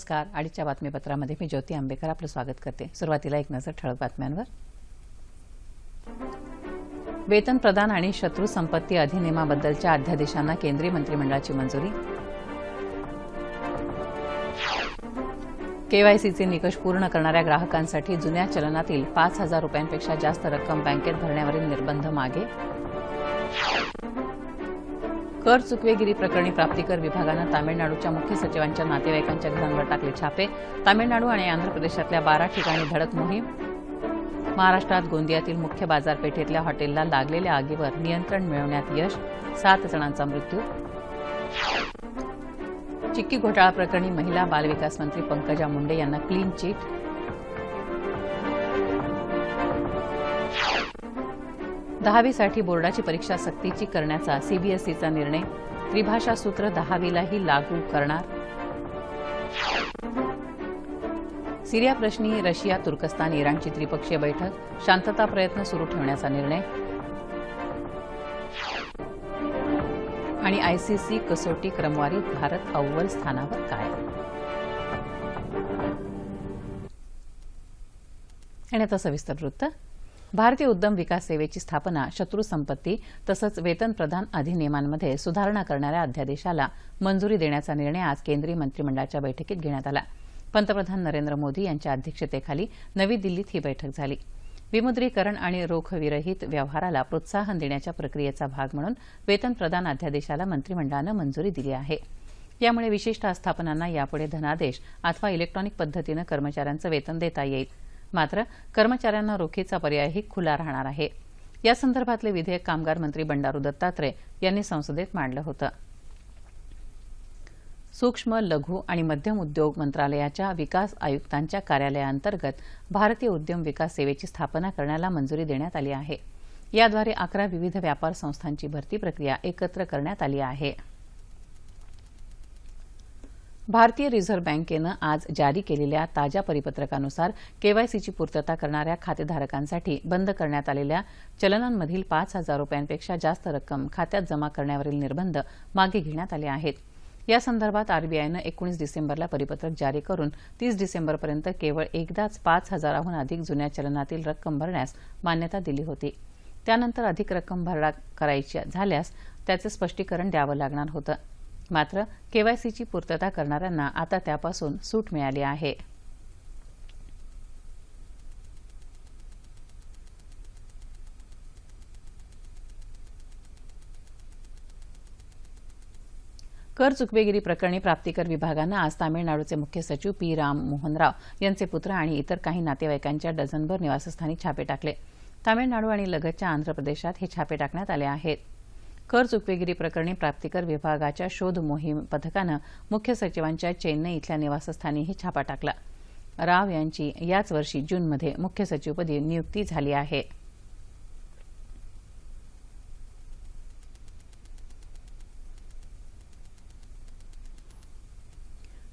नमस्कार. आडीच्या बातमीपत्रामध्ये मी ज्योती आंबेकर आपलं स्वागत करते. सुरुवातीला एक नजर ठळक बातम्यांवर. वेतन प्रदान आणि शत्रू संपत्ती अधिनियमाबद्दलच्या अध्यादेशांना केंद्रीय मंत्रिमंडळाची मंजुरी. केवायसीचे निकष पूर्ण करणाऱ्या ग्राहकांसाठी जुन्या चलनातील पाच हजार रुपयांपेक्षा जास्त रक्कम बँकेत भरण्यावरील निर्बंध मागे. कर चुकवेगिरी प्रकरणी प्राप्तिकर विभागानं तामिळनाडूच्या मुख्य सचिवांच्या नातेवाईकांच्या घरांवर टाकले छापे. तामिळनाडू आणि आंध्र प्रदेशातल्या बारा ठिकाणी धडक मोहीम. महाराष्ट्रात गोंदियातील मुख्य बाजारपेठेतल्या हॉटेलला लागलेल्या आगीवर नियंत्रण मिळवण्यात यश सात जणांचा मृत्यू. चिक्की घोटाळा प्रकरणी महिला बालविकास मंत्री पंकजा मुंडे यांना क्लीन चिट. दहावीसाठी बोर्डाची परीक्षा सक्तीची करण्याचा सीबीएसईचा निर्णय. त्रिभाषा सूत्र दहावीलाही लागू करणार. सिरियाप्रश्नी रशिया तुर्कस्तान इराणची त्रिपक्षीय बैठक. शांतता प्रयत्न सुरू ठेवण्याचा निर्णय. आणि आयसीसी कसोटी क्रमवारीत भारत अव्वल स्थानावर काय आणि आता सविस्तर वृत्त. भारतीय उद्यम विकास सेवेची स्थापना शत्रू संपत्ती तसंच वेतन प्रदान अधिनियमांमध्ये सुधारणा करणाऱ्या अध्यादेशाला मंजुरी देण्याचा निर्णय आज केंद्रीय मंत्रिमंडळाच्या बैठकीत घेण्यात आला. पंतप्रधान नरेंद्र मोदी यांच्या अध्यक्षतेखाली नवी दिल्लीत ही बैठक झाली. विमुद्रीकरण आणि रोखविरहित व्यवहाराला प्रोत्साहन देण्याच्या प्रक्रियेचा भाग म्हणून वेतन प्रदान अध्यादेशाला मंत्रिमंडळानं मंजुरी दिली आहे. यामुळे विशिष्ट आस्थापनांना यापुढे धनादेश अथवा इलेक्ट्रॉनिक पद्धतीनं कर्मचाऱ्यांचं वेतन देता येईल. मात्र कर्मचाऱ्यांना रोखीचा पर्यायही खुला राहणार आहे. या संदर्भातले विधेयक कामगार मंत्री बंडारू दत्तात्रय यांनी संसदेत मांडलं होतं. सूक्ष्म लघु आणि मध्यम उद्योग मंत्रालयाच्या विकास आयुक्तांच्या कार्यालयाअंतर्गत भारतीय उद्यम विकास सेवेची स्थापना करण्याला मंजुरी देण्यात आली आहे. याद्वारे अकरा विविध व्यापार संस्थांची भरती प्रक्रिया एकत्र करण्यात आली आहे. भारतीय रिझर्व्ह बँकेनं आज जारी केलेल्या ताज्या परिपत्रकानुसार केवायसीची पूर्तता करणाऱ्या खातेधारकांसाठी बंद करण्यात आलेल्या चलनांमधील पाच हजार रुपयांपेक्षा जास्त रक्कम खात्यात जमा करण्यावरील निर्बंध मागे घेण्यात आले आहेत. या संदर्भात आरबीआयनं एकोणीस डिसेंबरला परिपत्रक जारी करून तीस डिसेंबरपर्यंत केवळ एकदाच पाच हजाराहून अधिक जुन्या चलनातील रक्कम भरण्यास मान्यता दिली होती. त्यानंतर अधिक रक्कम भरणा करायची झाल्यास त्याचे स्पष्टीकरण द्यावं लागणार होतं. मात्र केवायसीची पूर्तता करणाऱ्यांना आता त्यापासून सूट मिळाली आहे. कर चुकवेगिरी प्रकरणी प्राप्तिकर विभागानं आज तामिळनाडूचे मुख्य सचिव पी राम मोहनराव यांचे पुत्र आणि इतर काही नातेवाईकांच्या डझनभर निवासस्थानी छापे टाकले. तामिळनाडू आणि लगतच्या आंध्र प्रदेशात हे छापे टाकण्यात आले आहेत. कर चुकवेगिरी प्रकरणी प्राप्तिकर विभागाच्या शोध मोहीम पथकानं मुख्य सचिवांच्या चेन्नई इथल्या निवासस्थानीही छापा टाकला. राव यांची याच वर्षी जूनमध्ये मुख्य सचिवपदी नियुक्ती झाली आहे.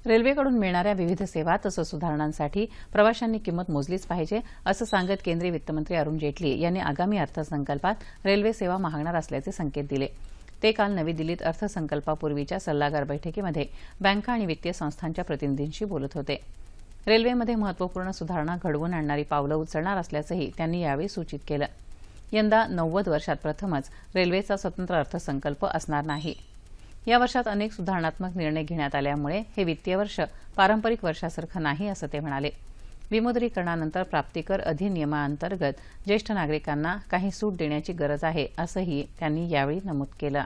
रेल्वेकडून मिळणाऱ्या विविध सेवा तसंच सुधारणांसाठी प्रवाशांनी किंमत मोजलीच पाहिजे असं सांगत केंद्रीय वित्तमंत्री अरुण जेटली यांनी आगामी अर्थसंकल्पात रेल्वे सेवा महागणार असल्याचे संकेत दिले. ते काल नवी दिल्लीत अर्थसंकल्पापूर्वीच्या सल्लागार बैठकीमध्ये बँका आणि वित्तीय संस्थांच्या प्रतिनिधींशी बोलत होते. रेल्वेमध्ये महत्त्वपूर्ण सुधारणा घडवून आणणारी पावलं उचलणार असल्याचंही त्यांनी यावेळी सूचित केलं. यंदा नव्वद वर्षात प्रथमच रेल्वेचा स्वतंत्र अर्थसंकल्प असणार नाही. या वर्षात अनेक सुधारणात्मक निर्णय घेण्यात आल्यामुळे हे वित्तीय वर्ष पारंपरिक वर्षासारखं नाही असं ते म्हणाले. विमुद्रीकरणानंतर प्राप्तिकर अधिनियमाअंतर्गत ज्येष्ठ नागरिकांना काही सूट देण्याची गरज आहे असंही त्यांनी यावेळी नमूद केलं.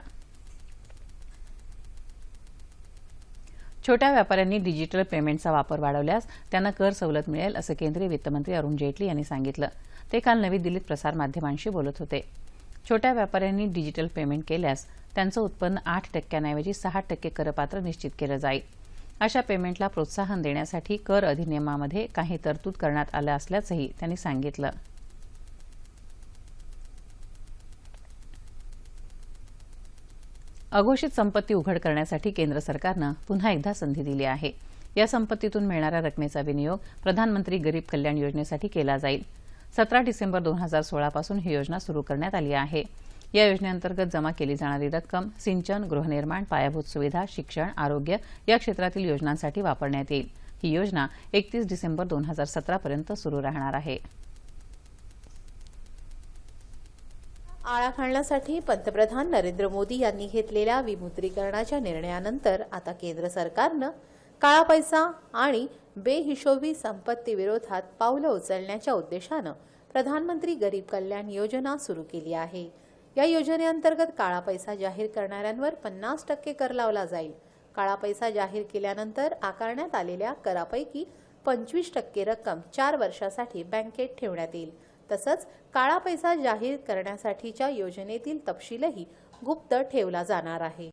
छोट्या व्यापाऱ्यांनी डिजिटल पेमेंटचा वापर वाढवल्यास त्यांना कर सवलत मिळेल असं केंद्रीय वित्तमंत्री अरुण जेटली यांनी सांगितलं. ते काल नवी दिल्लीत प्रसारमाध्यमांशी बोलत होते. छोट्या व्यापाऱ्यांनी डिजिटल पेमेंट केल्यास त्यांचं उत्पन्न आठ टक्क्यांऐवजी सहा टक्के करपात्र निश्चित केलं जाईल. अशा पेमेंटला प्रोत्साहन देण्यासाठी कर अधिनियमामध्ये काही तरतूद करण्यात आलं असल्याचंही त्यांनी सांगितलं. अघोषित संपत्ती उघड करण्यासाठी केंद्र सरकारनं पुन्हा एकदा संधी दिली आहे. या संपत्तीतून मिळणाऱ्या रकमेचा विनियोग प्रधानमंत्री गरीब कल्याण योजनेसाठी केला जाईल. सतरा डिसेंबर दोन हजार सोळापासून ही योजना सुरू करण्यात आली आहे. या योजनेअंतर्गत जमा केली जाणारी रक्कम सिंचन गृहनिर्माण पायाभूत सुविधा शिक्षण आरोग्य या क्षेत्रातील योजनांसाठी वापरण्यात येईल. ही योजना एकतीस डिसेंबर दोन हजार सतरापर्यंत सुरू राहणार आहे. आळा घालण्यासाठी पंतप्रधान नरेंद्र मोदी यांनी घेतलेल्या विमुद्रीकरणाच्या निर्णयानंतर आता केंद्र सरकारनं काळा पैसा आणि बेहिशोबी संपत्ती विरोधात पावलं उचलण्याच्या उद्देशानं प्रधानमंत्री गरीब कल्याण योजना सुरू केली आहे. या योजनेअंतर्गत काळा पैसा जाहीर करणाऱ्यांवर पन्नास टक्के कर लावला जाईल. काळा पैसा जाहीर केल्यानंतर आकारण्यात आलेल्या करापैकी पंचवीस टक्के रक्कम चार वर्षासाठी बँकेत ठेवण्यात येईल. तसंच काळा पैसा जाहीर करण्यासाठीच्या योजनेतील तपशीलही गुप्त ठेवला जाणार आहे.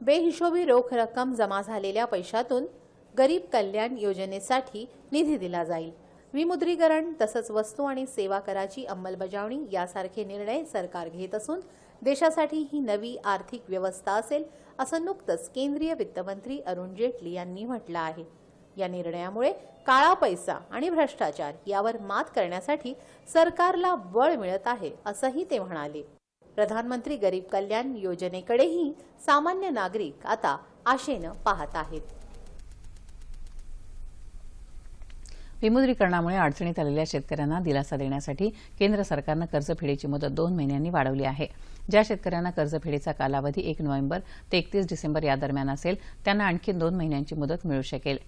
बेहिशोबी रोख रक्कम जमा झालेल्या पैशातून गरीब कल्याण योजनेसाठी निधी दिला जाईल. विमुद्रीकरण तसंच वस्तू आणि सेवा कराची अंमलबजावणी यासारखे निर्णय सरकार घेत असून देशासाठी ही नवी आर्थिक व्यवस्था असेल असं नुकतंच केंद्रीय वित्तमंत्री अरुण जेटली यांनी म्हटलं आहे. या निर्णयामुळे काळा पैसा आणि भ्रष्टाचार यावर मात करण्यासाठी सरकारला बळ मिळत आहे असंही ते म्हणाले. प्रधानमंत्री गरीब कल्याण योजनेकडेही सामान्य नागरिक आता आशेनं पाहत आहेत. विमुद्रीकरणामुळे अडचणीत आलेल्या शेतकऱ्यांना दिलासा देण्यासाठी केंद्र सरकारनं कर्जफेडीची मुदत दोन महिन्यांनी वाढवली आहे. ज्या शेतकऱ्यांना कर्जफेडीचा कालावधी एक नोव्हेंबर ते एकतीस डिसेंबर या दरम्यान असेल त्यांना आणखी दोन महिन्यांची मुदत मिळू शकेल.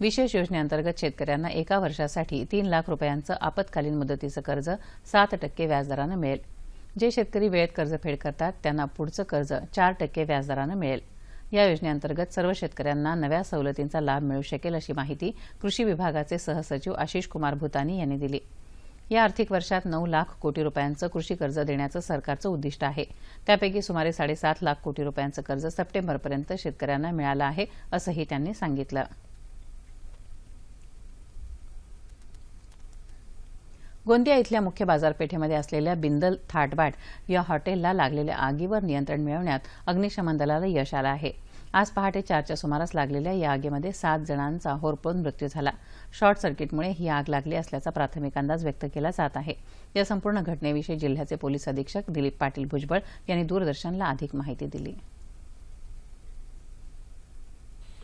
विशेष योजनेअंतर्गत शेतकऱ्यांना एका वर्षासाठी तीन लाख रुपयांचं आपत्कालीन मुदतीचं कर्ज सात टक्के व्याजदरानं मिळेल. जे शेतकरी वेळेत कर्जफेड करतात त्यांना पुढचं कर्ज चार टक्के व्याजदरानं मिळेल. या योजनेअंतर्गत सर्व शेतकऱ्यांना नव्या सवलतींचा लाभ मिळू शकेल अशी माहिती कृषी विभागाचे सहसचिव आशिष कुमार भूतानी यांनी दिली. या आर्थिक वर्षात नऊ लाख कोटी रुपयांचं कृषी कर्ज देण्याचं सरकारचं उद्दिष्ट आहे. त्यापैकी सुमारे साडेसात लाख कोटी रुपयांचं कर्ज सप्टेंबरपर्यंत शेतकऱ्यांना मिळालं आहे असंही त्यांनी सांगितलं. गोंदिया इथल्या मुख्य बाजारपेठेमध्ये असलेल्या बिंदल थाटबाट या हॉटेलला लागलेल्या आगीवर नियंत्रण मिळवण्यात अग्निशमन दलाला यश आलं आहे. आज पहाटे चारच्या सुमारास लागलेल्या या आगीमध्ये सात जणांचा होरपळून मृत्यू झाला. शॉर्ट सर्किटमुळे ही आग लागली असल्याचा प्राथमिक अंदाज व्यक्त केला जात आहे. या संपूर्ण घटनेविषयी जिल्ह्याचे पोलीस अधीक्षक दिलीप पाटील भुजबळ यांनी दूरदर्शनला अधिक माहिती दिली.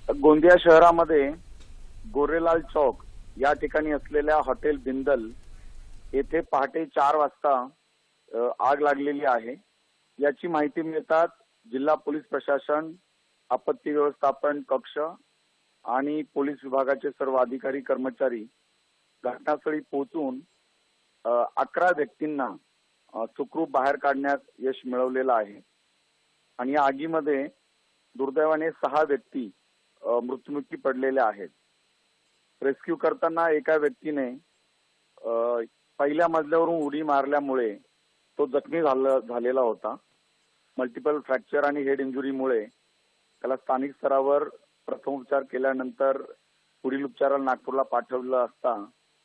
गोंदिया शहरामध्ये गोरेलाल चौक या ठिकाणी असलेल्या हॉटेल बिंदल येथे पहाटे चार वाजता आग लागलेली आहे. याची माहिती मिळतात जिल्हा पोलीस प्रशासन आपत्ती व्यवस्थापन कक्ष आणि पोलीस विभागाचे सर्व अधिकारी कर्मचारी घटनास्थळी पोहोचून अकरा व्यक्तींना सुखरूप बाहेर काढण्यात यश मिळवलेलं आहे. आणि या आगीमध्ये दुर्दैवाने सहा व्यक्ती मृत्युमुखी पडलेल्या आहेत. रेस्क्यू करताना एका व्यक्तीने पहिल्या मजल्यावरून उडी मारल्यामुळे तो जखमी झाला झालेला होता. मल्टिपल फ्रॅक्चर आणि हेड इंजुरीमुळे त्याला स्थानिक स्तरावर प्रथमोपचार केल्यानंतर पुढील उपचाराला नागपूरला पाठवलं असता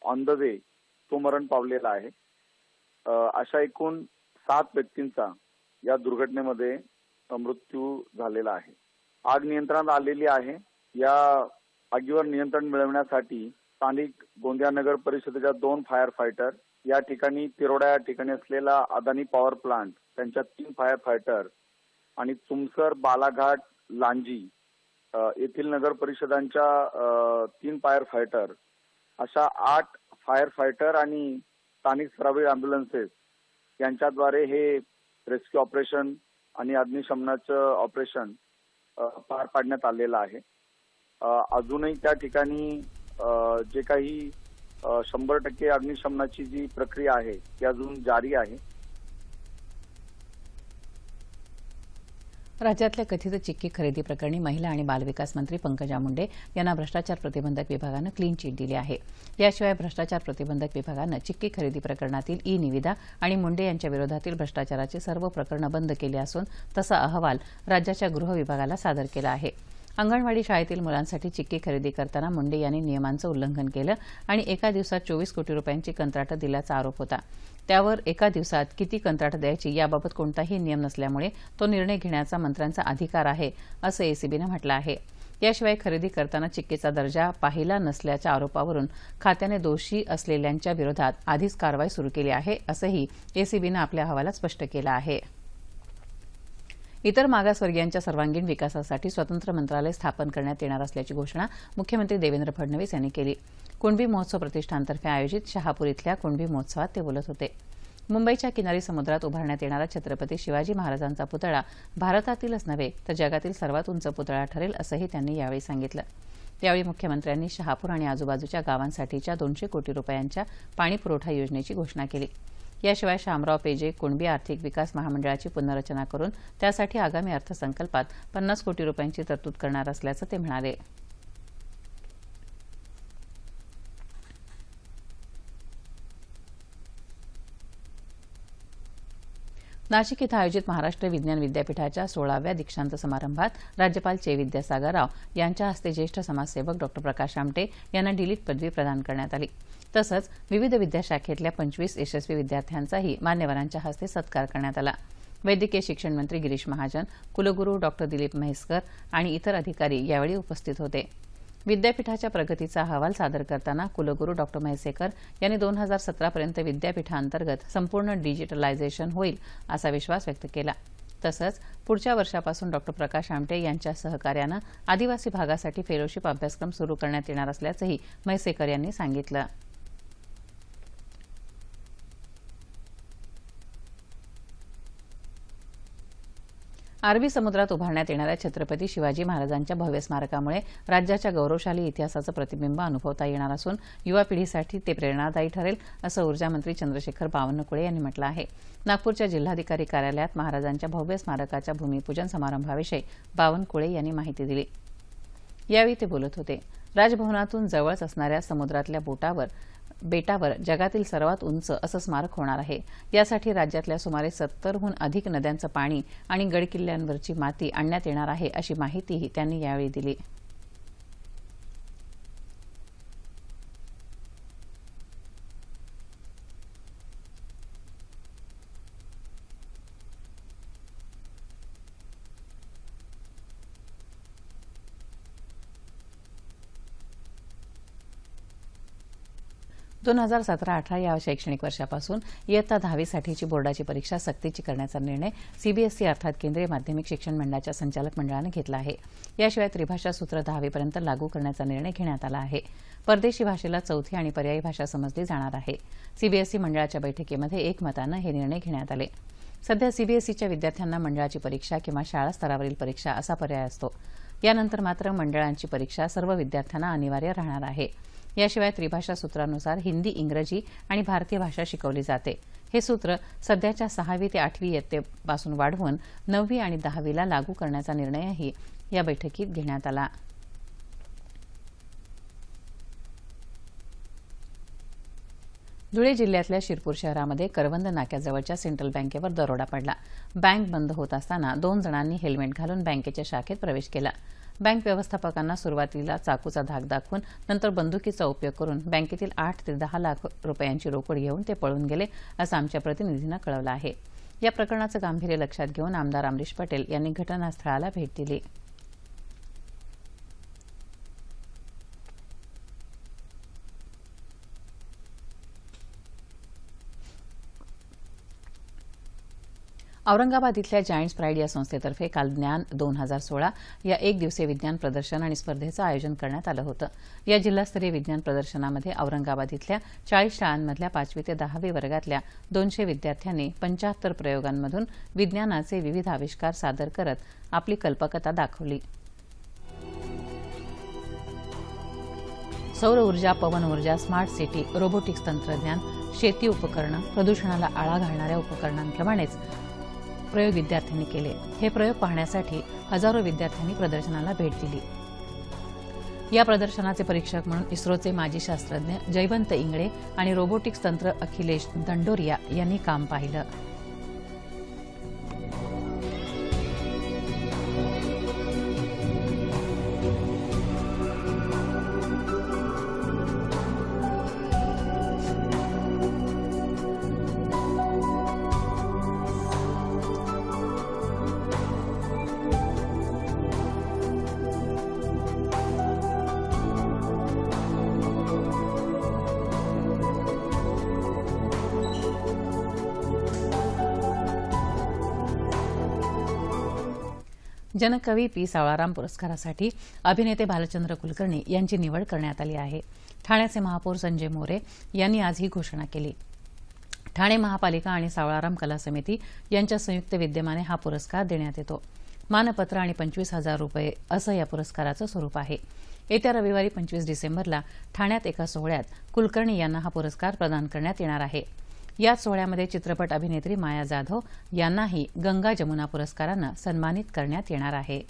ऑन द वे तो मरण पावलेला आहे. अशा एकूण सात व्यक्तींचा या दुर्घटनेमध्ये मृत्यू झालेला आहे. आग नियंत्रणात आलेली आहे. या आगीवर नियंत्रण मिळवण्यासाठी स्थानिक गोंदिया नगर परिषदेच्या दोन फायर फायटर या ठिकाणी तिरोडा या ठिकाणी असलेला अदानी पॉवर प्लांट त्यांच्या तीन फायर फायटर आणि तुमसर बालाघाट लांजी येथील नगर परिषदांच्या तीन फायर फायटर अशा आठ फायर फायटर आणि स्थानिक स्तरावरील अँब्युलन्सेस यांच्याद्वारे हे रेस्क्यू ऑपरेशन आणि अग्निशमनाचं ऑपरेशन पार पाडण्यात आलेलं आहे. अजूनही त्या ठिकाणी जे काही शंभर टक्के अग्निशमनाची जी प्रक्रिया आहे ती अजून जारी आहे. राज्यातल्या कथित चिक्की खरेदी प्रकरणी महिला आणि बालविकास मंत्री पंकजा मुंडे यांना भ्रष्टाचार प्रतिबंधक विभागानं क्लीन चिट दिली आहे. याशिवाय भ्रष्टाचार प्रतिबंधक विभागानं चिक्की खरेदी प्रकरणातील ई निविदा आणि मुंडे यांच्या विरोधातील भ्रष्टाचाराची सर्व प्रकरणं बंद केली असून तसा अहवाल राज्याच्या गृह विभागाला सादर केला आहे. अंगणवाडी शाळेतील मुलांसाठी चिक्की खरेदी करताना मुंडे यांनी नियमांचं उल्लंघन केलं आणि एका दिवसात चोवीस कोटी रुपयांची कंत्राटं दिल्याचा आरोप होता. त्यावर एका दिवसात किती कंत्राटं द्यायची याबाबत कोणताही नियम नसल्यामुळे तो निर्णय घेण्याचा मंत्र्यांचा अधिकार आहे असं एसीबीनं म्हटलं आहे. याशिवाय खरेदी करताना चिक्कीचा दर्जा पाहिला नसल्याच्या आरोपावरून खात्याने दोषी असलेल्यांच्या विरोधात आधीच कारवाई सुरू केली आहे असंही एसीबीनं आपल्या अहवालात स्पष्ट केलं आहे. इतर मागासवर्गीयांच्या सर्वांगीण विकासासाठी स्वतंत्र मंत्रालय स्थापन करण्यात येणार असल्याची घोषणा मुख्यमंत्री देवेंद्र फडणवीस यांनी केली. कुणबी महोत्सव प्रतिष्ठानतर्फे आयोजित शहापूर इथल्या कुणबी महोत्सवात ते बोलत होते. मुंबईच्या किनारी समुद्रात उभारण्यात येणारा छत्रपती शिवाजी महाराजांचा पुतळा भारतातीलच नव्हे तर जगातील सर्वात उंच पुतळा ठरेल असंही त्यांनी यावेळी सांगितलं. यावेळी मुख्यमंत्र्यांनी शहापूर आणि आजूबाजूच्या गावांसाठीच्या दोनशे कोटी रुपयांच्या पाणीपुरवठा योजनेची घोषणा केली. याशिवाय शामराव पेजे कुणबी आर्थिक विकास महामंडळाची पुनर्रचना करून त्यासाठी आगामी अर्थसंकल्पात पन्नास कोटी रुपयांची तरतूद करणार असल्याचं ते म्हणाले. नाशिक इथं आयोजित महाराष्ट्र विज्ञान विद्यापीठाच्या सोळाव्या दीक्षांत समारंभात राज्यपाल चे विद्यासागर राव यांच्या हस्ते ज्येष्ठ समाजसेवक डॉ प्रकाश आमटे यांना डिलीट पदवी प्रदान करण्यात आली. तसंच विविध विद्याशाखेतल्या पंचवीस यशस्वी विद्यार्थ्यांचाही मान्यवरांच्या हस्ते सत्कार करण्यात आला. वैद्यकीय शिक्षण मंत्री गिरीश महाजन कुलगुरू डॉ. दिलीप म्हैसकर आणि इतर अधिकारी यावेळी उपस्थित होते. विद्यापीठाच्या प्रगतीचा अहवाल सादर करताना कुलगुरू डॉ. म्हैसेकर यांनी दोन हजार सतरापर्यंत विद्यापीठांतर्गत संपूर्ण डिजिटलायझेशन होईल असा विश्वास व्यक्त केला. तसंच पुढच्या वर्षापासून डॉ. प्रकाश आमटे यांच्या सहकार्यानं आदिवासी भागासाठी फेलोशिप अभ्यासक्रम सुरू करण्यात येणार असल्याचंही म्हैसेकर यांनी सांगितलं. अरबी समुद्रात उभारण्यात येणाऱ्या छत्रपती शिवाजी महाराजांच्या भव्य स्मारकामुळे राज्याच्या गौरवशाली इतिहासाचं प्रतिबिंब अनुभवता येणार असून युवा पिढीसाठी ते प्रेरणादायी ठरेल असं ऊर्जामंत्री चंद्रशेखर बावनकुळे यांनी म्हटलं आहे. नागपूरच्या जिल्हाधिकारी कार्यालयात महाराजांच्या भव्य स्मारकाच्या भूमिपूजन समारंभाविषयी बावनकुळे यांनी माहिती दिली. यावेळी ते बोलत होते. राजभवनातून जवळच असणाऱ्या समुद्रातल्या बोटावर बेटावर जगातील सर्वात उंच असं स्मारक होणार आहे. यासाठी राज्यातल्या सुमारे सत्तरहून अधिक नद्यांचं पाणी आणि गडकिल्ल्यांवरची माती आणण्यात येणार आहे अशी माहितीही त्यांनी यावेळी दिली. दोन हजार सतरा अठरा या शैक्षणिक वर्षापासून इयत्ता दहावीसाठीची बोर्डाची परीक्षा सक्तीची करण्याचा निर्णय सीबीएसई अर्थात केंद्रीय माध्यमिक शिक्षण मंडळाच्या संचालक मंडळानं घेतला आहे. याशिवाय त्रिभाषा सूत्र दहावीपर्यंत लागू करण्याचा निर्णय घेण्यात आला आहे. परदेशी भाषेला चौथी आणि पर्यायी भाषा समजली जाणार आहे. सीबीएसई मंडळाच्या बैठकीमध्ये एकमतानं हे निर्णय घेण्यात आले. सध्या सीबीएसईच्या विद्यार्थ्यांना मंडळाची परीक्षा किंवा शाळा स्तरावरील परीक्षा असा पर्याय असतो. यानंतर मात्र मंडळांची परीक्षा सर्व विद्यार्थ्यांना अनिवार्य राहणार आहे. याशिवाय त्रिभाषा सूत्रानुसार हिंदी इंग्रजी आणि भारतीय भाषा शिकवली जाते. हे सूत्र सध्याच्या सहावी ते आठवी इयत्तेपासून वाढवून नववी आणि दहावीला लागू करण्याचा निर्णयही या बैठकीत घेण्यात आला. धुळे जिल्ह्यातल्या शिरपूर शहरामध्ये करवंद नाक्याजवळच्या सेंट्रल बँकेवर दरोडा पडला. बँक बंद होत असताना दोन जणांनी हेल्मेट घालून बँकेच्या शाखेत प्रवेश केला. बँक व्यवस्थापकांना सुरुवातीला चाकूचा धाक दाखवून नंतर बंदुकीचा उपयोग करून बँकेतील आठ ते दहा लाख रुपयांची रोकड घेऊन ते पळून गेले असं आमच्या प्रतिनिधीनं कळवलं आहे. या प्रकरणाचं गांभीर्य लक्षात घेऊन आमदार अमरीश पटेल यांनी घटनास्थळाला भेट दिली. औरंगाबाद इथल्या जायंट्स प्राईड या संस्थेतर्फे काल ज्ञान दोन हजार सोळा या एक दिवसीय विज्ञान प्रदर्शन आणि स्पर्धेचं आयोजन करण्यात आलं होतं. या जिल्हास्तरीय विज्ञान प्रदर्शनामध्ये औरंगाबाद इथल्या चाळीस शाळांमधल्या पाचवी ते दहावी वर्गातल्या दोनशे विद्यार्थ्यांनी पंचाहत्तर प्रयोगांमधून विज्ञानाचे विविध आविष्कार सादर करत आपली कल्पकता दाखवली. सौर ऊर्जा पवन ऊर्जा स्मार्ट सिटी रोबोटिक्स तंत्रज्ञान शेती उपकरणं प्रदूषणाला आळा घालणाऱ्या उपकरणांप्रमाणेच प्रयोग विद्यार्थ्यांनी केले. हे प्रयोग पाहण्यासाठी हजारो विद्यार्थ्यांनी प्रदर्शनाला भेट दिली. या प्रदर्शनाचे परीक्षक म्हणून इस्रोचे माजी शास्त्रज्ञ जयवंत इंगळे आणि रोबोटिक्स तंत्र अखिलेश दंडोरिया यांनी काम पाहिलं. जनकवी पी सावळाराम पुरस्कारासाठी अभिनेते भालचंद्र कुलकर्णी यांची निवड करण्यात आली आहे. ठाण्याचे महापौर संजय मोरे यांनी आज ही घोषणा केली. ठाणे महापालिका आणि सावळाराम कला समिती यांच्या संयुक्त विद्यमाने हा पुरस्कार देण्यात येतो. मानपत्र आणि पंचवीस हजार रुपये असं या पुरस्काराचं स्वरूप आहे. येत्या रविवारी पंचवीस डिसेंबरला ठाण्यात एका सोहळ्यात कुलकर्णी यांना हा पुरस्कार प्रदान करण्यात येणार आहे. याच सोहळ्यामध्ये चित्रपट अभिनेत्री माया जाधव यांनाही गंगा जमुना पुरस्कारानं सन्मानित करण्यात येणार आहे.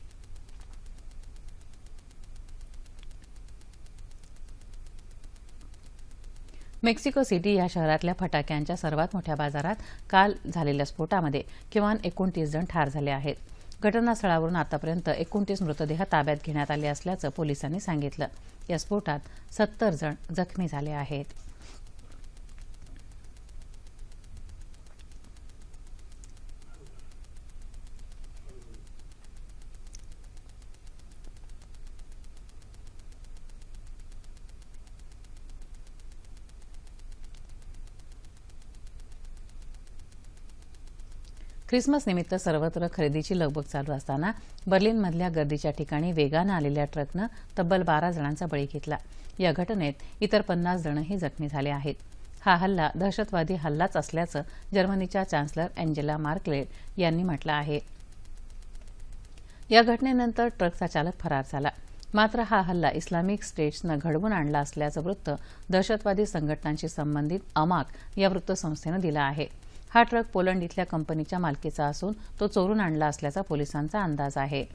मेक्सिको सिटी या शहरातल्या फटाक्यांच्या सर्वात मोठ्या बाजारात काल झालेल्या स्फोटामध्ये किमान एकोणतीस जण ठार झाले आहेत. घटनास्थळावरून आतापर्यंत एकोणतीस मृतदेह ताब्यात घेण्यात आले असल्याचं पोलिसांनी सांगितलं. या स्फोटात सत्तर जण जखमी झाले आहेत. ख्रिसमस निमित्त सर्वत्र खरेदीची लगबग चालू असताना बर्लिनमधल्या गर्दीच्या ठिकाणी वेगानं आलेल्या ट्रकनं तब्बल बारा जणांचा बळी घेतला. या घटनेत इतर पन्नास जणही जखमी झाले आहेत. हा हल्ला दहशतवादी हल्लाच असल्याचं जर्मनीच्या चान्सलर अँजेला मार्कले यांनी म्हटलं आहे. या घटनेनंतर ट्रकचा चालक फरार झाला. मात्र हा हल्ला इस्लामिक स्टेट्सनं घडवून आणला असल्याचं वृत्त दहशतवादी संघटनांशी संबंधित अमाक या वृत्तसंस्थेनं दिलं आहे. हा ट्रक पोलंड इथल्या कंपनीच्या मालकीचा असून तो चोरून आणला असल्याचा पोलिसांचा अंदाज आहे.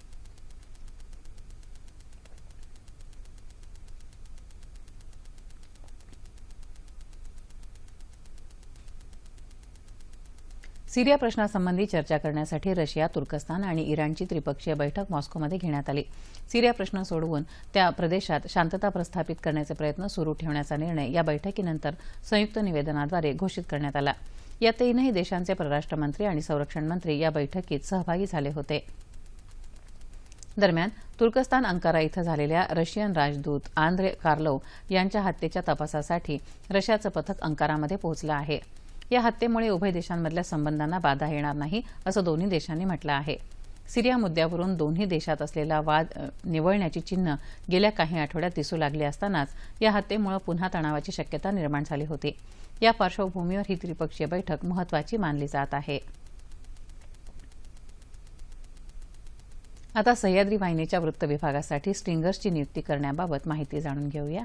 सिरिया प्रश्नासंबंधी चर्चा करण्यासाठी रशिया तुर्कस्तान आणि इराणची त्रिपक्षीय बैठक मॉस्कोमध्ये घेण्यात आली. सिरिया प्रश्न सोडवून त्या प्रदेशात शांतता प्रस्थापित करण्याचे प्रयत्न सुरू ठेवण्याचा निर्णय या बैठकीनंतर संयुक्त निवेदनाद्वारे घोषित करण्यात आला. या तीनही देशांचे परराष्ट्र मंत्री आणि संरक्षण मंत्री या बैठकीत सहभागी झाले होते. दरम्यान तुर्कस्तान अंकारा इथं झालेल्या रशियन राजदूत आंद्रे कार्लोव यांच्या हत्येच्या तपासासाठी रशियाचं पथक अंकारामध्ये पोहोचलं आहे. या हत्येमुळे उभय देशांमधल्या संबंधांना बाधा येणार नाही असं दोन्ही देशांनी म्हटलं आहे. सिरिया मुद्द्यावरून दोन्ही देशात असलेला वाद निवळण्याची चिन्ह गेल्या काही आठवड्यात दिसू लागली असतानाच या हत्येमुळे पुन्हा तणावाची शक्यता निर्माण झाली होती. या पार्श्वभूमीवर ही त्रिपक्षीय बैठक महत्वाची मानली जात आहे. आता सह्याद्री वाहिनीच्या वृत्त विभागासाठी स्ट्रिंगर्सची नियुक्ती करण्याबाबत माहिती जाणून घेऊया.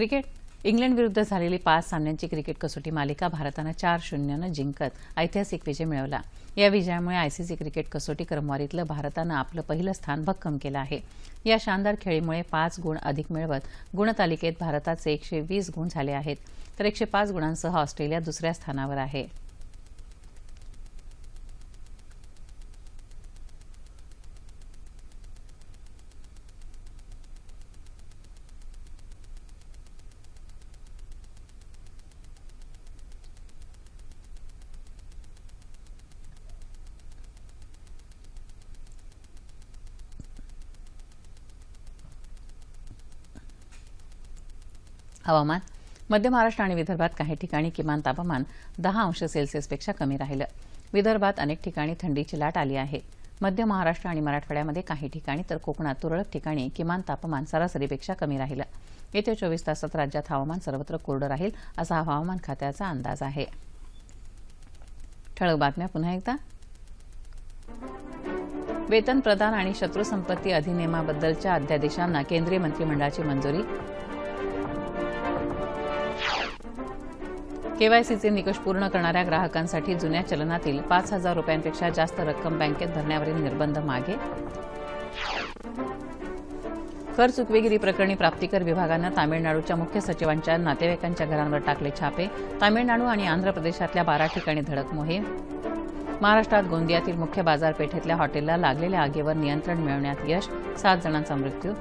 क्रिकेट. इंग्लंड विरुद्ध झालेली पाच सामन्यांची क्रिकेट कसोटी मालिका भारतानं चार शून्यनं जिंकत ऐतिहासिक विजय मिळवला. या विजयामुळे आयसीसी क्रिकेट कसोटी क्रमवारीतलं भारतानं आपलं पहिलं स्थान भक्कम केलं आहे. या शानदार खेळीमुळे पाच गुण अधिक मिळवत गुणतालिकेत भारताचे एकशे वीस गुण झाले आहेत. तर एकशे पाच गुणांसह ऑस्ट्रेलिया दुसऱ्या स्थानावर आहे. हवामान. मध्य महाराष्ट्र आणि विदर्भात काही ठिकाणी किमान तापमान दहा अंश सेल्सिअसपेक्षा कमी राहिलं. विदर्भात अनेक ठिकाणी थंडीची लाट आली आहे. मध्य महाराष्ट्र आणि मराठवाड्यामध्ये काही ठिकाणी तर कोकणात तुरळक ठिकाणी किमान तापमान सरासरीपेक्षा कमी राहिलं. येत्या चोवीस तासात राज्यात हवामान सर्वत्र कोरडं राहील असा हवामान खात्याचा अंदाज आहे. ठळक बातम्या पुन्हा एकदा. वेतन प्रदान आणि शत्रू संपत्ती अधिनियमाबद्दलच्या अध्यादेशांना केंद्रीय मंत्रिमंडळाची मंजुरी. केवायसीचे निकष पूर्ण करणाऱ्या ग्राहकांसाठी जुन्या चलनातील पाच हजार रुपयांपेक्षा जास्त रक्कम बँकेत भरण्यावरील निर्बंध मागे. कर चुकवेगिरी प्रकरणी प्राप्तिकर विभागानं तामिळनाडूच्या मुख्य सचिवांच्या नातेवाईकांच्या घरांवर टाकले छापे. तामिळनाडू आणि आंध्र प्रदेशातल्या बारा ठिकाणी धडक मोहीम. महाराष्ट्रात गोंदियातील मुख्य बाजारपेठेतल्या हॉटेलला लागलेल्या आगीवर नियंत्रण मिळवण्यात यश. सात जणांचा मृत्यू.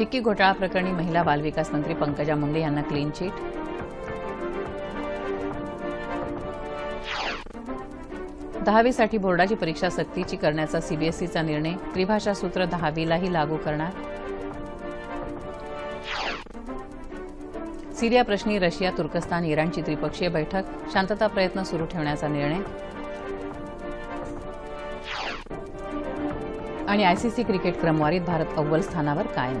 चिक्की घोटाळा प्रकरणी महिला बालविकास मंत्री पंकजा मुंडे यांना क्लीन चिट दहावीसाठी बोर्डाची परीक्षा सक्तीची करण्याचा सीबीएसईचा निर्णय त्रिभाषा सूत्र दहावीलाही लागू करणार. सिरिया प्रश्नी रशिया तुर्कस्तान इराणची त्रिपक्षीय बैठक शांतता प्रयत्न सुरू ठेवण्याचा निर्णय. आणि आयसीसी क्रिकेट क्रमवारीत भारत अव्वल स्थानावर कायम.